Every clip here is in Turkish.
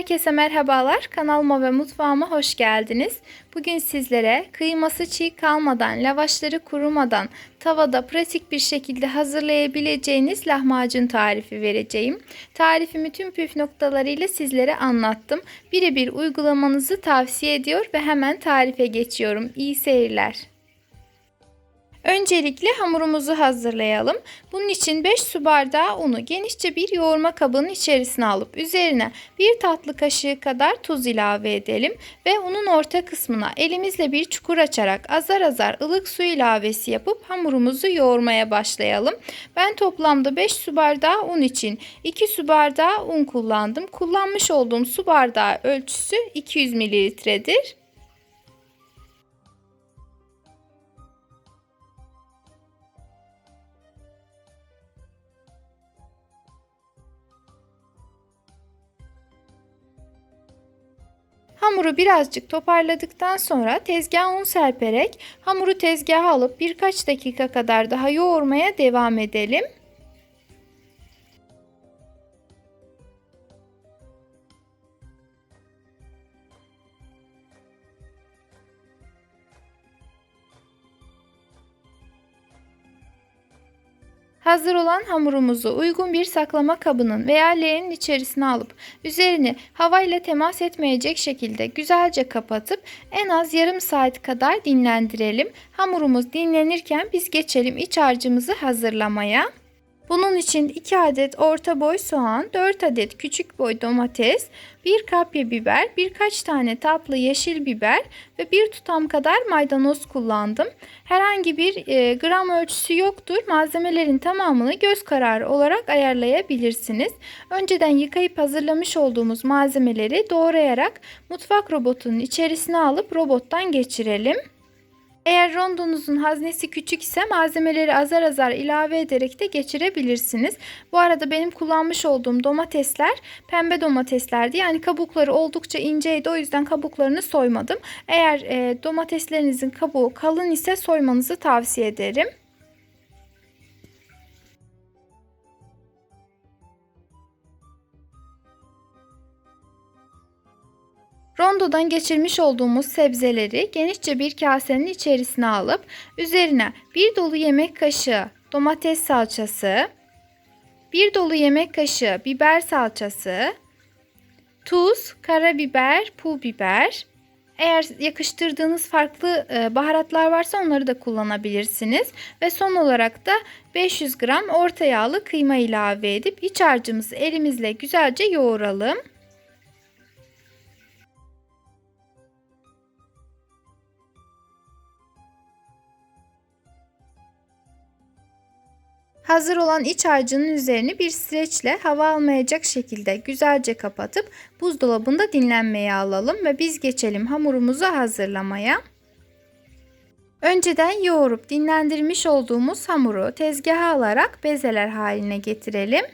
Herkese merhabalar. Kanalıma ve mutfağıma hoş geldiniz. Bugün sizlere kıyması çiğ kalmadan, lavaşları kurumadan tavada pratik bir şekilde hazırlayabileceğiniz lahmacun tarifi vereceğim. Tarifimi tüm püf noktalarıyla sizlere anlattım. Birebir uygulamanızı tavsiye ediyor ve hemen tarife geçiyorum. İyi seyirler. Öncelikle hamurumuzu hazırlayalım. Bunun için 5 su bardağı unu genişçe bir yoğurma kabının içerisine alıp üzerine 1 tatlı kaşığı kadar tuz ilave edelim ve unun orta kısmına elimizle bir çukur açarak azar azar ılık su ilavesi yapıp hamurumuzu yoğurmaya başlayalım. Ben toplamda 5 su bardağı un için 2 su bardağı un kullandım. Kullanmış olduğum su bardağı ölçüsü 200 mililitredir. Hamuru birazcık toparladıktan sonra tezgaha un serperek hamuru tezgaha alıp birkaç dakika kadar daha yoğurmaya devam edelim. Hazır olan hamurumuzu uygun bir saklama kabının veya leğenin içerisine alıp üzerini havayla temas etmeyecek şekilde güzelce kapatıp en az yarım saat kadar dinlendirelim. Hamurumuz dinlenirken biz geçelim iç harcımızı hazırlamaya. Bunun için 2 adet orta boy soğan, 4 adet küçük boy domates, 1 kapya biber, birkaç tane tatlı yeşil biber ve bir tutam kadar maydanoz kullandım. Herhangi bir e, gram ölçüsü yoktur. Malzemelerin tamamını göz kararı olarak ayarlayabilirsiniz. Önceden yıkayıp hazırlamış olduğumuz malzemeleri doğrayarak mutfak robotunun içerisine alıp robottan geçirelim. Eğer rondonuzun haznesi küçük ise malzemeleri azar azar ilave ederek de geçirebilirsiniz. Bu arada benim kullanmış olduğum domatesler pembe domateslerdi. Yani kabukları oldukça inceydi. O yüzden kabuklarını soymadım. Eğer e, domateslerinizin kabuğu kalın ise soymanızı tavsiye ederim. Rondodan geçirmiş olduğumuz sebzeleri genişçe bir kasenin içerisine alıp üzerine bir dolu yemek kaşığı domates salçası, bir dolu yemek kaşığı biber salçası, tuz, karabiber, pul biber. Eğer yakıştırdığınız farklı e, baharatlar varsa onları da kullanabilirsiniz. Ve son olarak da 500 gram orta yağlı kıyma ilave edip iç harcımızı elimizle güzelce yoğuralım. Hazır olan iç harcının üzerini bir streçle hava almayacak şekilde güzelce kapatıp buzdolabında dinlenmeye alalım ve biz geçelim hamurumuzu hazırlamaya. Önceden yoğurup dinlendirmiş olduğumuz hamuru tezgaha alarak bezeler haline getirelim.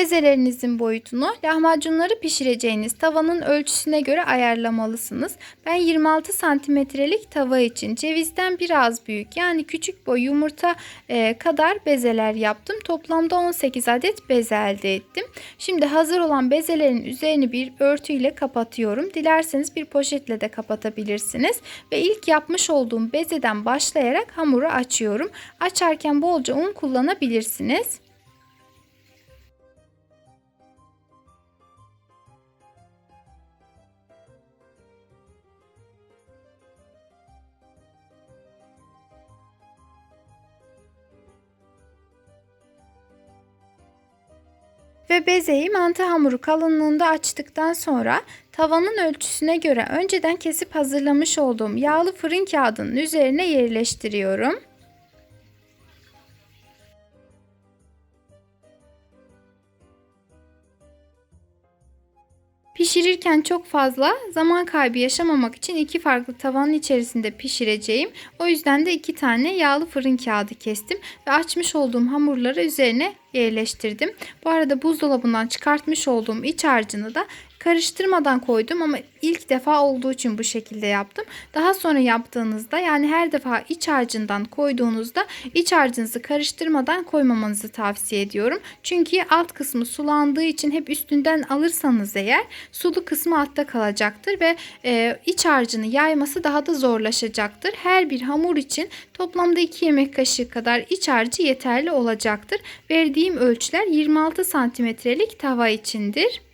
Bezelerinizin boyutunu lahmacunları pişireceğiniz tavanın ölçüsüne göre ayarlamalısınız. Ben 26 santimetrelik tava için cevizden biraz büyük yani küçük boy yumurta e, kadar bezeler yaptım. Toplamda 18 adet beze elde ettim. Şimdi hazır olan bezelerin üzerini bir örtüyle kapatıyorum. Dilerseniz bir poşetle de kapatabilirsiniz. Ve ilk yapmış olduğum bezeden başlayarak hamuru açıyorum. Açarken bolca un kullanabilirsiniz. Ve bezeyi mantı hamuru kalınlığında açtıktan sonra tavanın ölçüsüne göre önceden kesip hazırlamış olduğum yağlı fırın kağıdının üzerine yerleştiriyorum. Pişirirken çok fazla zaman kaybı yaşamamak için iki farklı tavanın içerisinde pişireceğim. O yüzden de iki tane yağlı fırın kağıdı kestim ve açmış olduğum hamurları üzerine yerleştirdim. Bu arada buzdolabından çıkartmış olduğum iç harcını da karıştırmadan koydum ama ilk defa olduğu için bu şekilde yaptım. Daha sonra yaptığınızda yani her defa iç harcından koyduğunuzda iç harcınızı karıştırmadan koymamanızı tavsiye ediyorum. Çünkü alt kısmı sulandığı için hep üstünden alırsanız eğer sulu kısmı altta kalacaktır ve e, iç harcını yayması daha da zorlaşacaktır. Her bir hamur için toplamda 2 yemek kaşığı kadar iç harcı yeterli olacaktır. Verdiğim ölçüler 26 santimetrelik tava içindir.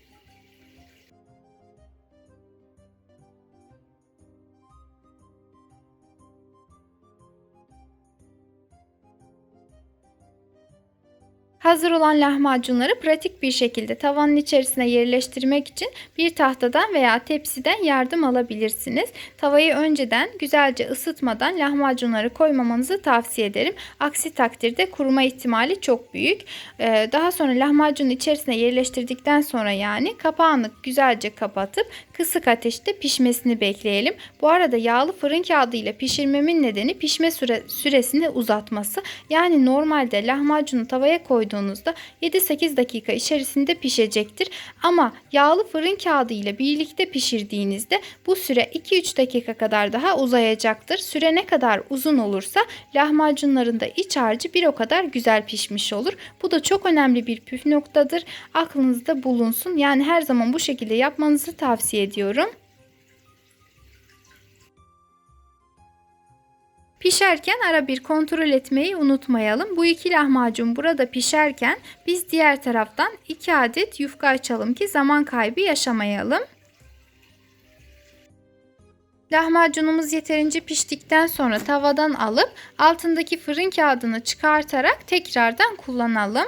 Hazır olan lahmacunları pratik bir şekilde tavanın içerisine yerleştirmek için bir tahtadan veya tepsiden yardım alabilirsiniz. Tavayı önceden güzelce ısıtmadan lahmacunları koymamanızı tavsiye ederim. Aksi takdirde kuruma ihtimali çok büyük. Ee, daha sonra lahmacunun içerisine yerleştirdikten sonra yani kapağını güzelce kapatıp kısık ateşte pişmesini bekleyelim. Bu arada yağlı fırın kağıdı ile pişirmemin nedeni pişme süre, süresini uzatması. Yani normalde lahmacunu tavaya koyduğunuzda 7-8 dakika içerisinde pişecektir. Ama yağlı fırın kağıdı ile birlikte pişirdiğinizde bu süre 2-3 dakika kadar daha uzayacaktır. Süre ne kadar uzun olursa lahmacunların da iç harcı bir o kadar güzel pişmiş olur. Bu da çok önemli bir püf noktadır. Aklınızda bulunsun. Yani her zaman bu şekilde yapmanızı tavsiye ediyorum. Pişerken ara bir kontrol etmeyi unutmayalım. Bu iki lahmacun burada pişerken biz diğer taraftan 2 adet yufka açalım ki zaman kaybı yaşamayalım. Lahmacunumuz yeterince piştikten sonra tavadan alıp altındaki fırın kağıdını çıkartarak tekrardan kullanalım.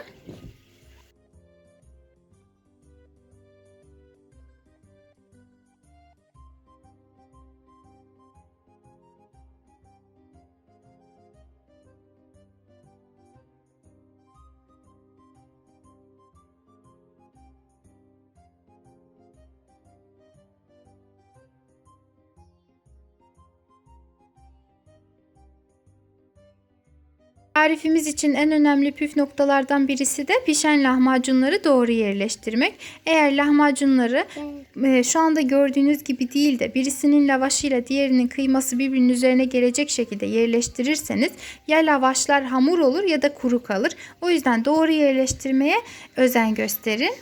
Tarifimiz için en önemli püf noktalardan birisi de pişen lahmacunları doğru yerleştirmek. Eğer lahmacunları e, şu anda gördüğünüz gibi değil de birisinin lavaşıyla diğerinin kıyması birbirinin üzerine gelecek şekilde yerleştirirseniz ya lavaşlar hamur olur ya da kuru kalır. O yüzden doğru yerleştirmeye özen gösterin.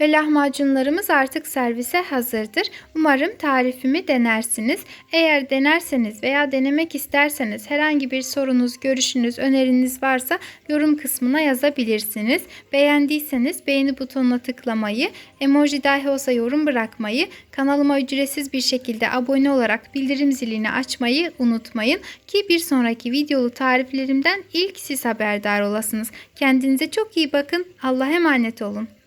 Ve lahmacunlarımız artık servise hazırdır. Umarım tarifimi denersiniz. Eğer denerseniz veya denemek isterseniz herhangi bir sorunuz, görüşünüz, öneriniz varsa yorum kısmına yazabilirsiniz. Beğendiyseniz beğeni butonuna tıklamayı, emoji dahi olsa yorum bırakmayı, kanalıma ücretsiz bir şekilde abone olarak bildirim zilini açmayı unutmayın ki bir sonraki videolu tariflerimden ilk siz haberdar olasınız. Kendinize çok iyi bakın. Allah'a emanet olun.